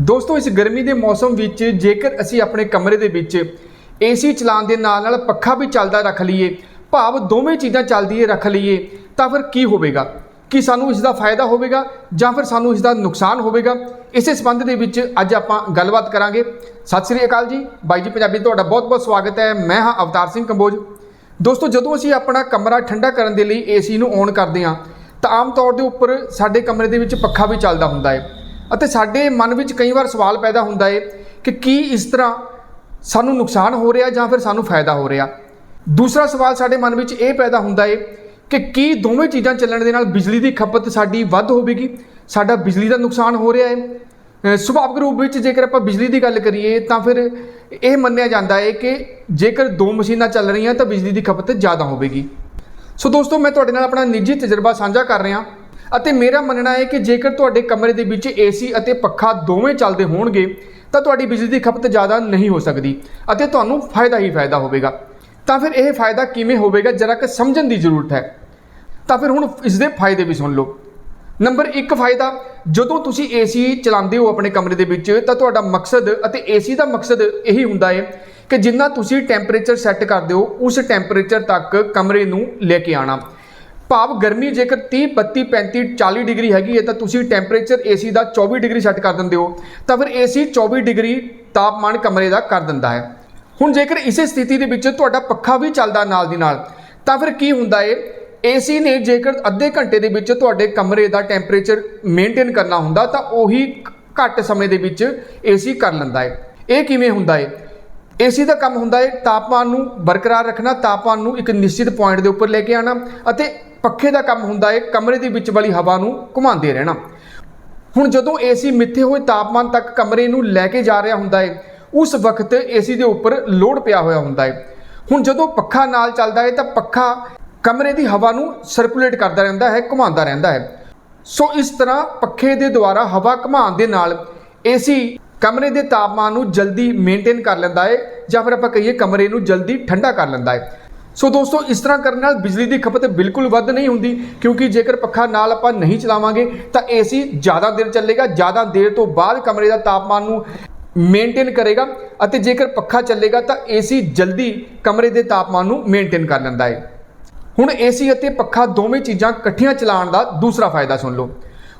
ਦੋਸਤੋ, ਇਸ ਗਰਮੀ ਦੇ ਮੌਸਮ ਵਿੱਚ ਜੇਕਰ ਅਸੀਂ ਆਪਣੇ ਕਮਰੇ ਦੇ ਵਿੱਚ ਏਸੀ ਚਲਾਉਣ ਦੇ ਨਾਲ ਨਾਲ ਪੱਖਾ ਵੀ ਚੱਲਦਾ ਰੱਖ ਲਈਏ, ਭਾਵ ਦੋਵੇਂ ਚੀਜ਼ਾਂ ਚੱਲਦੀ ਰੱਖ ਲਈਏ, ਤਾਂ ਫਿਰ ਕੀ ਹੋਵੇਗਾ? ਕਿ ਸਾਨੂੰ ਇਸ ਦਾ ਫਾਇਦਾ ਹੋਵੇਗਾ ਜਾਂ ਫਿਰ ਸਾਨੂੰ ਇਸ ਦਾ ਨੁਕਸਾਨ ਹੋਵੇਗਾ? ਇਸੇ ਸੰਬੰਧ ਦੇ ਵਿੱਚ ਅੱਜ ਆਪਾਂ ਗੱਲਬਾਤ ਕਰਾਂਗੇ। ਸਤਿ ਸ੍ਰੀ ਅਕਾਲ ਜੀ। ਬਾਈ ਜੀ, ਪੰਜਾਬੀ ਤੁਹਾਡਾ ਬਹੁਤ-ਬਹੁਤ ਸਵਾਗਤ ਹੈ। ਮੈਂ ਹਾਂ ਅਵਤਾਰ ਸਿੰਘ ਕੰਬੋਜ। ਦੋਸਤੋ, ਜਦੋਂ ਅਸੀਂ ਆਪਣਾ ਕਮਰਾ ਠੰਡਾ ਕਰਨ ਦੇ ਲਈ ਏਸੀ ਨੂੰ ਔਨ ਕਰਦੇ ਹਾਂ, ਤਾਂ ਆਮ ਤੌਰ ਦੇ ਉੱਪਰ ਸਾਡੇ ਕਮਰੇ ਦੇ ਵਿੱਚ ਪੱਖਾ ਵੀ ਚੱਲਦਾ ਹੁੰਦਾ ਹੈ। ਅਤੇ ਸਾਡੇ ਮਨ ਵਿੱਚ ਕਈ ਵਾਰ ਸਵਾਲ ਪੈਦਾ ਹੁੰਦਾ ਹੈ ਕਿ ਕੀ ਇਸ ਤਰ੍ਹਾਂ ਸਾਨੂੰ ਨੁਕਸਾਨ ਹੋ ਰਿਹਾ ਜਾਂ ਫਿਰ ਸਾਨੂੰ ਫਾਇਦਾ ਹੋ ਰਿਹਾ। ਦੂਸਰਾ ਸਵਾਲ ਸਾਡੇ ਮਨ ਵਿੱਚ ਇਹ ਪੈਦਾ ਹੁੰਦਾ ਹੈ ਕਿ ਕੀ ਦੋਵੇਂ ਚੀਜ਼ਾਂ ਚੱਲਣ ਦੇ ਨਾਲ ਬਿਜਲੀ ਦੀ ਖਪਤ ਸਾਡੀ ਵੱਧ ਹੋਵੇਗੀ, ਸਾਡਾ ਬਿਜਲੀ ਦਾ ਨੁਕਸਾਨ ਹੋ ਰਿਹਾ ਹੈ ਸੁਭਾਵਿਕ ਰੂਪ ਵਿੱਚ ਜੇਕਰ ਆਪਾਂ ਬਿਜਲੀ ਦੀ ਗੱਲ ਕਰੀਏ ਤਾਂ ਫਿਰ ਇਹ ਮੰਨਿਆ ਜਾਂਦਾ ਹੈ ਕਿ ਜੇਕਰ ਦੋ ਮਸ਼ੀਨਾਂ ਚੱਲ ਰਹੀਆਂ ਤਾਂ ਬਿਜਲੀ ਦੀ ਖਪਤ ਜ਼ਿਆਦਾ ਹੋਵੇਗੀ। ਸੋ ਦੋਸਤੋ, ਮੈਂ ਤੁਹਾਡੇ ਨਾਲ ਆਪਣਾ ਨਿੱਜੀ ਤਜਰਬਾ ਸਾਂਝਾ ਕਰ ਰਿਹਾ। ਅਤੇ ਮੇਰਾ ਮੰਨਣਾ ਹੈ ਕਿ ਜੇਕਰ ਤੁਹਾਡੇ ਕਮਰੇ ਦੇ ਵਿੱਚ ਏਸੀ ਅਤੇ ਪੱਖਾ ਦੋਵੇਂ ਚੱਲਦੇ ਹੋਣਗੇ, ਤਾਂ ਤੁਹਾਡੀ ਬਿਜਲੀ ਦੀ ਖਪਤ ਜ਼ਿਆਦਾ ਨਹੀਂ ਹੋ ਸਕਦੀ ਅਤੇ ਤੁਹਾਨੂੰ ਫਾਇਦਾ ਹੀ ਫਾਇਦਾ ਹੋਵੇਗਾ। ਤਾਂ ਫਿਰ ਇਹ ਫਾਇਦਾ ਕਿਵੇਂ ਹੋਵੇਗਾ, ਜਰਾ ਕਿ ਸਮਝਣ ਦੀ ਜ਼ਰੂਰਤ ਹੈ। ਤਾਂ ਫਿਰ ਹੁਣ ਇਸ ਦੇ ਫਾਇਦੇ ਵੀ ਸੁਣ ਲਓ। ਨੰਬਰ 1 ਫਾਇਦਾ, ਜਦੋਂ ਤੁਸੀਂ ਏਸੀ ਚਲਾਉਂਦੇ ਹੋ ਆਪਣੇ ਕਮਰੇ ਦੇ ਵਿੱਚ, ਤਾਂ ਤੁਹਾਡਾ ਮਕਸਦ ਅਤੇ ਏਸੀ ਦਾ ਮਕਸਦ ਇਹੀ ਹੁੰਦਾ ਹੈ ਕਿ ਜਿੰਨਾ ਤੁਸੀਂ ਟੈਂਪਰੇਚਰ ਸੈੱਟ ਕਰਦੇ ਹੋ, ਉਸ ਟੈਂਪਰੇਚਰ ਤੱਕ ਕਮਰੇ ਨੂੰ ਲੈ ਕੇ ਆਣਾ ਭਾਵ ਗਰਮੀ ਜੇਕਰ 30 32 35 40 ਡਿਗਰੀ ਹੈਗੀ ਹੈ ਤਾਂ ਤੁਸੀਂ ਟੈਂਪਰੇਚਰ ਏਸੀ ਦਾ 24 ਡਿਗਰੀ ਸੈੱਟ ਕਰ ਦਿੰਦੇ ਹੋ। ਤਾਂ ਫਿਰ ਏਸੀ 24 ਡਿਗਰੀ ਤਾਪਮਾਨ ਕਮਰੇ ਦਾ ਕਰ ਦਿੰਦਾ ਹੈ। ਹੁਣ ਜੇਕਰ ਇਸੇ ਸਥਿਤੀ ਦੇ ਵਿੱਚ ਤੁਹਾਡਾ ਪੱਖਾ ਵੀ ਚੱਲਦਾ ਨਾਲ ਦੀ ਨਾਲ, ਤਾਂ ਫਿਰ ਕੀ ਹੁੰਦਾ ਏ? ਏਸੀ ਨੇ ਜੇਕਰ ਅੱਧੇ ਘੰਟੇ ਦੇ ਵਿੱਚ ਤੁਹਾਡੇ ਕਮਰੇ ਦਾ ਟੈਂਪਰੇਚਰ ਮੇਨਟੇਨ ਕਰਨਾ ਹੁੰਦਾ ਤਾਂ ਉਹੀ ਘੱਟ ਸਮੇਂ ਦੇ ਵਿੱਚ ਏਸੀ ਕਰ ਲੈਂਦਾ ਹੈ ਇਹ ਕਿਵੇਂ ਹੁੰਦਾ ਏ? ਏਸੀ ਦਾ ਕੰਮ ਹੁੰਦਾ ਹੈ ਤਾਪਮਾਨ ਨੂੰ ਬਰਕਰਾਰ ਰੱਖਣਾ, ਤਾਪਮਾਨ ਨੂੰ ਇੱਕ ਨਿਸ਼ਚਿਤ ਪੁਆਇੰਟ ਦੇ ਉੱਪਰ ਲੈ ਕੇ ਆਣਾ ਅਤੇ ਪੱਖੇ ਦਾ ਕੰਮ ਹੁੰਦਾ ਹੈ ਕਮਰੇ ਦੇ ਵਿੱਚ ਵਾਲੀ ਹਵਾ ਨੂੰ ਘੁਮਾਉਂਦੇ ਰਹਿਣਾ। ਹੁਣ ਜਦੋਂ ਏਸੀ ਮਿੱਥੇ ਹੋਏ, ਤਾਪਮਾਨ ਤੱਕ ਕਮਰੇ ਨੂੰ ਲੈ ਕੇ ਜਾ ਰਿਹਾ ਹੁੰਦਾ ਹੈ ਉਸ ਵਕਤ ਏਸੀ ਦੇ ਉੱਪਰ ਲੋਡ ਪਿਆ ਹੋਇਆ ਹੁੰਦਾ ਹੈ ਹੁਣ ਜਦੋਂ ਪੱਖਾ ਨਾਲ ਚੱਲਦਾ ਹੈ ਤਾਂ ਪੱਖਾ ਕਮਰੇ ਦੀ ਹਵਾ ਨੂੰ ਸਰਕੂਲੇਟ ਕਰਦਾ ਰਹਿੰਦਾ ਹੈ, ਘੁਮਾਉਂਦਾ ਰਹਿੰਦਾ ਹੈ। ਸੋ ਇਸ ਤਰ੍ਹਾਂ ਪੱਖੇ ਦੇ ਦੁਆਰਾ ਹਵਾ ਘੁਮਾਉਣ ਦੇ ਨਾਲ ਏਸੀ ਕਮਰੇ ਦੇ ਤਾਪਮਾਨ ਨੂੰ ਜਲਦੀ ਮੇਨਟੇਨ ਕਰ ਲੈਂਦਾ ਹੈ ਜਾਂ ਫਿਰ ਆਪਾਂ ਕਹੀਏ ਕਮਰੇ ਨੂੰ ਜਲਦੀ ਠੰਡਾ ਕਰ ਲੈਂਦਾ ਹੈ ਸੋ ਦੋਸਤੋ, ਇਸ ਤਰ੍ਹਾਂ ਕਰਨ ਨਾਲ ਬਿਜਲੀ ਦੀ ਖਪਤ ਬਿਲਕੁਲ ਵੱਧ ਨਹੀਂ ਹੁੰਦੀ ਕਿਉਂਕਿ ਜੇਕਰ ਪੱਖਾ ਨਾਲ ਆਪਾਂ ਨਹੀਂ ਚਲਾਵਾਂਗੇ ਤਾਂ ਏਸੀ ਜ਼ਿਆਦਾ ਦੇਰ ਚੱਲੇਗਾ, ਜ਼ਿਆਦਾ ਦੇਰ ਤੋਂ ਬਾਅਦ ਕਮਰੇ ਦਾ ਤਾਪਮਾਨ ਨੂੰ ਮੇਨਟੇਨ ਕਰੇਗਾ ਅਤੇ ਜੇਕਰ ਪੱਖਾ ਚੱਲੇਗਾ ਤਾਂ ਏਸੀ ਜਲਦੀ ਕਮਰੇ ਦੇ ਤਾਪਮਾਨ ਨੂੰ ਮੇਨਟੇਨ ਕਰ ਲੈਂਦਾ ਹੈ ਹੁਣ ਏਸੀ ਅਤੇ ਪੱਖਾ ਦੋਵੇਂ ਚੀਜ਼ਾਂ ਇਕੱਠੀਆਂ ਚਲਾਉਣ ਦਾ ਦੂਸਰਾ ਫਾਇਦਾ ਸੁਣ ਲਓ।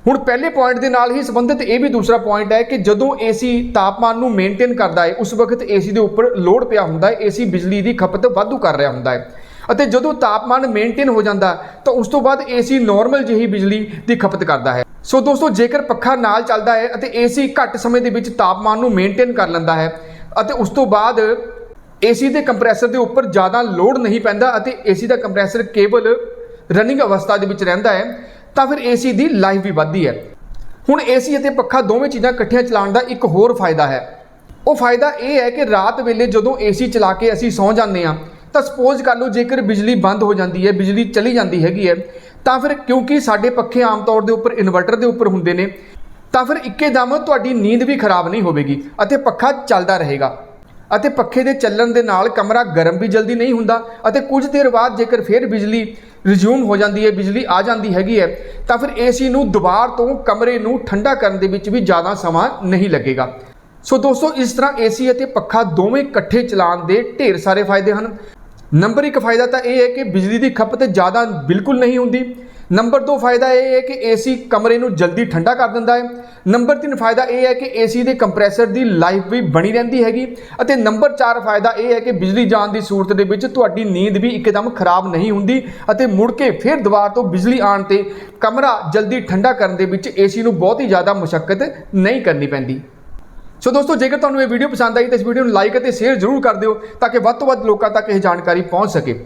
ਹੁਣ ਪਹਿਲੇ ਪੁਆਇੰਟ ਦੇ ਨਾਲ ਹੀ ਸੰਬੰਧਿਤ ਇਹ ਵੀ ਦੂਸਰਾ ਪੁਆਇੰਟ ਹੈ ਕਿ ਜਦੋਂ ਏਸੀ ਤਾਪਮਾਨ ਨੂੰ ਮੇਨਟੇਨ ਕਰਦਾ ਹੈ, ਉਸ ਵਕਤ ਏਸੀ ਦੇ ਉੱਪਰ ਲੋਡ ਪਿਆ ਹੁੰਦਾ ਹੈ ਏਸੀ ਬਿਜਲੀ ਦੀ ਖਪਤ ਵਾਧੂ ਕਰ ਰਿਹਾ ਹੁੰਦਾ ਹੈ। ਅਤੇ ਜਦੋਂ ਤਾਪਮਾਨ ਮੇਨਟੇਨ ਹੋ ਜਾਂਦਾ, ਤਾਂ ਉਸ ਤੋਂ ਬਾਅਦ ਏਸੀ ਨਾਰਮਲ ਜਿਹੀ ਬਿਜਲੀ ਦੀ ਖਪਤ ਕਰਦਾ ਹੈ। ਸੋ ਦੋਸਤੋ, ਜੇਕਰ ਪੱਖਾ ਨਾਲ ਚੱਲਦਾ ਹੈ ਅਤੇ ਏਸੀ ਘੱਟ ਸਮੇਂ ਦੇ ਵਿੱਚ ਤਾਪਮਾਨ ਨੂੰ ਮੇਨਟੇਨ ਕਰ ਲੈਂਦਾ ਹੈ, ਅਤੇ ਉਸ ਤੋਂ ਬਾਅਦ ਏਸੀ ਦੇ ਕੰਪਰੈਸਰ ਦੇ ਉੱਪਰ ਜ਼ਿਆਦਾ ਲੋਡ ਨਹੀਂ ਪੈਂਦਾ ਅਤੇ ਏਸੀ ਦਾ ਕੰਪਰੈਸਰ ਕੇਵਲ ਰਨਿੰਗ ਅਵਸਥਾ ਦੇ ਵਿੱਚ ਰਹਿੰਦਾ ਹੈ ਤਾਂ ਫਿਰ ਏਸੀ ਦੀ ਲਾਈਫ ਵੀ ਵੱਧਦੀ ਹੈ। ਹੁਣ ਏਸੀ ਅਤੇ ਪੱਖਾ ਦੋਵੇਂ ਚੀਜ਼ਾਂ ਇਕੱਠੀਆਂ ਚਲਾਉਣ ਦਾ ਇੱਕ ਹੋਰ ਫਾਇਦਾ ਹੈ। ਉਹ ਫਾਇਦਾ ਇਹ ਹੈ ਕਿ ਰਾਤ ਵੇਲੇ ਜਦੋਂ ਏਸੀ ਚਲਾ ਕੇ ਅਸੀਂ ਸੌਂ ਜਾਂਦੇ ਹਾਂ, ਤਾਂ ਸਪੋਜ਼ ਕਰ ਲਓ ਜੇਕਰ ਬਿਜਲੀ ਬੰਦ ਹੋ ਜਾਂਦੀ ਹੈ, ਬਿਜਲੀ ਚਲੀ ਜਾਂਦੀ ਹੈਗੀ ਹੈ, ਤਾਂ ਫਿਰ ਕਿਉਂਕਿ ਸਾਡੇ ਪੱਖੇ ਆਮ ਤੌਰ ਦੇ ਉੱਪਰ ਇਨਵਰਟਰ ਦੇ ਉੱਪਰ ਹੁੰਦੇ ਨੇ, ਤਾਂ ਫਿਰ ਇੱਕੇ ਦਮ ਤੁਹਾਡੀ ਨੀਂਦ ਵੀ ਖਰਾਬ ਨਹੀਂ ਹੋਵੇਗੀ ਅਤੇ ਪੱਖਾ ਚੱਲਦਾ ਰਹੇਗਾ। ਅਤੇ ਪੱਖੇ ਦੇ ਚੱਲਣ ਦੇ ਨਾਲ ਕਮਰਾ ਗਰਮ ਵੀ ਜਲਦੀ ਨਹੀਂ ਹੁੰਦਾ ਅਤੇ ਕੁਝ ਦੇਰ ਬਾਅਦ ਜੇਕਰ ਫਿਰ ਬਿਜਲੀ ਰਿਜ਼ਿਊਮ ਹੋ ਜਾਂਦੀ ਹੈ, ਬਿਜਲੀ ਆ ਜਾਂਦੀ ਹੈਗੀ ਹੈ, ਤਾਂ ਫਿਰ ਏਸੀ ਨੂੰ ਦੁਬਾਰ ਤੋਂ ਕਮਰੇ ਨੂੰ ਠੰਡਾ ਕਰਨ ਦੇ ਵਿੱਚ ਵੀ ਜ਼ਿਆਦਾ ਸਮਾਂ ਨਹੀਂ ਲੱਗੇਗਾ। ਸੋ ਦੋਸਤੋ, ਇਸ ਤਰ੍ਹਾਂ ਏਸੀ ਅਤੇ ਪੱਖਾ ਦੋਵੇਂ ਇਕੱਠੇ ਚਲਾਉਣ ਦੇ ਢੇਰ ਸਾਰੇ ਫਾਇਦੇ ਹਨ। ਨੰਬਰ 1 ਫਾਇਦਾ ਤਾਂ ਇਹ ਹੈ ਕਿ ਬਿਜਲੀ ਦੀ ਖਪਤ ਜ਼ਿਆਦਾ ਬਿਲਕੁਲ ਨਹੀਂ ਹੁੰਦੀ। ਨੰਬਰ 2 ਫਾਇਦਾ ਇਹ ਹੈ ਕਿ ਏਸੀ ਕਮਰੇ ਨੂੰ ਜਲਦੀ ਠੰਡਾ ਕਰ ਦਿੰਦਾ ਹੈ। ਨੰਬਰ 3 ਫਾਇਦਾ ਇਹ ਹੈ ਕਿ ਏਸੀ ਦੇ ਕੰਪਰੈਸਰ ਦੀ ਲਾਈਫ ਵੀ ਬਣੀ ਰਹਿੰਦੀ ਹੈਗੀ। ਅਤੇ ਨੰਬਰ 4 ਫਾਇਦਾ ਇਹ ਹੈ ਕਿ ਬਿਜਲੀ ਜਾਣ ਦੀ ਸੂਰਤ ਦੇ ਵਿੱਚ ਤੁਹਾਡੀ ਨੀਂਦ ਵੀ ਇੱਕਦਮ ਖਰਾਬ ਨਹੀਂ ਹੁੰਦੀ ਅਤੇ ਮੁੜ ਕੇ ਫਿਰ ਦੁਬਾਰਾ ਤੋਂ ਬਿਜਲੀ ਆਉਣ ਤੇ ਕਮਰਾ ਜਲਦੀ ਠੰਡਾ ਕਰਨ ਦੇ ਵਿੱਚ ਏਸੀ ਨੂੰ ਬਹੁਤ ਹੀ ਜ਼ਿਆਦਾ ਮੁਸ਼ਕਲ ਨਹੀਂ ਕਰਨੀ ਪੈਂਦੀ। ਸੋ ਦੋਸਤੋ, ਜੇਕਰ ਤੁਹਾਨੂੰ ਇਹ ਵੀਡੀਓ ਪਸੰਦ ਆਈ ਤਾਂ ਇਸ ਵੀਡੀਓ ਨੂੰ ਲਾਈਕ ਅਤੇ ਸ਼ੇਅਰ ਜ਼ਰੂਰ ਕਰ ਦਿਓ ਤਾਂ ਕਿ ਵੱਧ ਤੋਂ ਵੱਧ ਲੋਕਾਂ ਤੱਕ ਇਹ ਜਾਣਕਾਰੀ ਪਹੁੰਚ ਸਕੇ।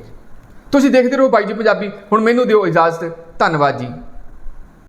ਤੁਸੀਂ ਦੇਖਦੇ ਰਹੋ ਬਾਈ ਜੀ ਪੰਜਾਬੀ। ਹੁਣ ਮੈਨੂੰ ਦਿਓ ਇਜਾਜ਼ਤ। ਧੰਨਵਾਦ ਜੀ।